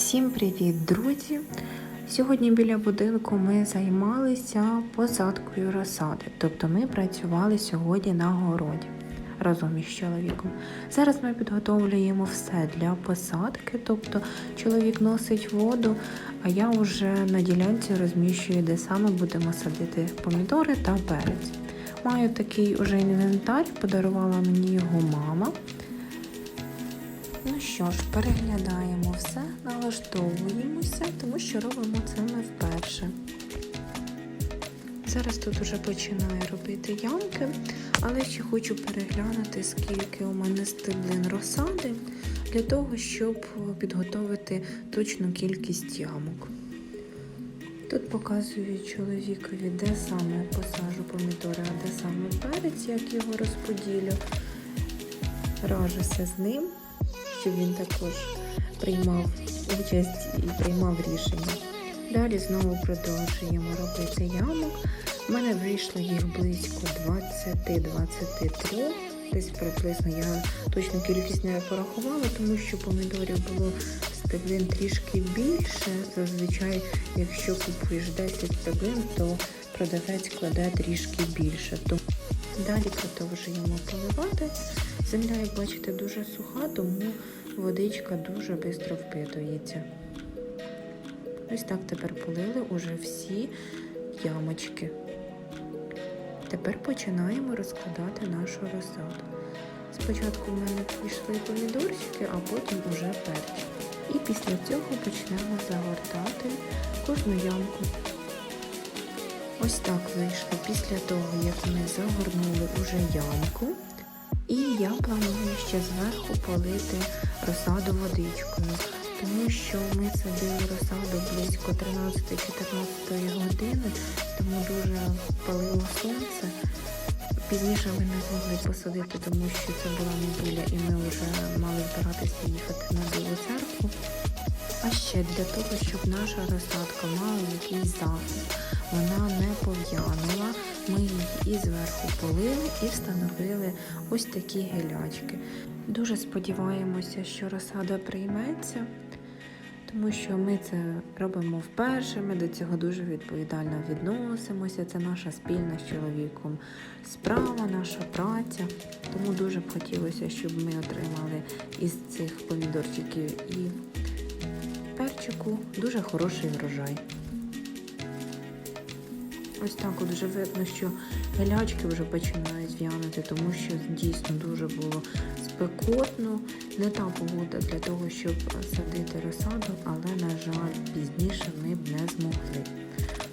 Всім привіт, друзі! Сьогодні біля будинку ми займалися посадкою розсади, тобто ми працювали сьогодні на городі разом із чоловіком. Зараз ми підготовлюємо все для посадки, тобто чоловік носить воду, а я вже на ділянці розміщую, де саме будемо садити помідори та перець. Маю такий уже інвентар, подарувала мені його мама. Ну що ж, переглядаємо все, налаштовуємося, тому що робимо це ми вперше. Зараз тут уже починаю робити ямки, але ще хочу переглянути, скільки у мене стеблин розсади, для того, щоб підготовити точну кількість ямок. Тут показую чоловікові, де саме посажу помідори, а де саме перець, як його розподілю. Ражуся з ним щоб він також приймав участь і приймав рішення. Далі знову продовжуємо робити ямок. У мене вийшло їх близько 20-23. Десь приблизно я точну кількість не порахувала, тому що помідорів було стеблин трішки більше. Зазвичай, якщо купуєш 10 стеблин, то продавець кладе трішки більше. Далі продовжуємо поливати. Земля, як бачите, дуже суха, тому водичка дуже швидко впитується. Ось так тепер полили уже всі ямочки. Тепер починаємо розкладати нашу розсаду. Спочатку в мене пішли помідорчики, а потім уже перчик. І після цього почнемо загортати кожну ямку. Ось так вийшло після того, як ми загорнули уже ямку. І я планую ще зверху полити розсаду водичкою, тому що ми садили розсаду близько 13-14 години, тому дуже палило сонце. Пізніше ми не змогли посадити, тому що це була неділя і ми вже мали збиратися їхати на Білу церкву. А ще для того, щоб наша розсадка мала якийсь захист, вона не пов'янула. Ми її і зверху полили і встановили ось такі гелячки. Дуже сподіваємося, що розсада прийметься, тому що ми це робимо вперше. Ми до цього дуже відповідально відносимося. Це наша спільна з чоловіком справа, наша праця. Тому дуже б хотілося, щоб ми отримали із цих помідорчиків і перчику дуже хороший врожай. Ось так от вже видно, що гелячки вже починають в'янути, тому що дійсно дуже було спекотно. Не та погода для того, щоб садити розсаду, але, на жаль, пізніше ми б не змогли.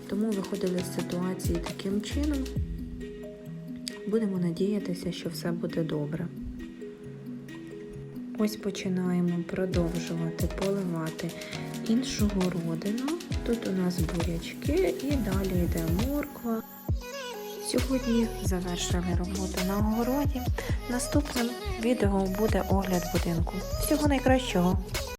Тому виходили з ситуації таким чином. Будемо надіятися, що все буде добре. Ось починаємо продовжувати поливати іншу городину. Тут у нас бурячки і далі йде морква. Сьогодні завершили роботу на городі. Наступним відео буде огляд будинку. Всього найкращого!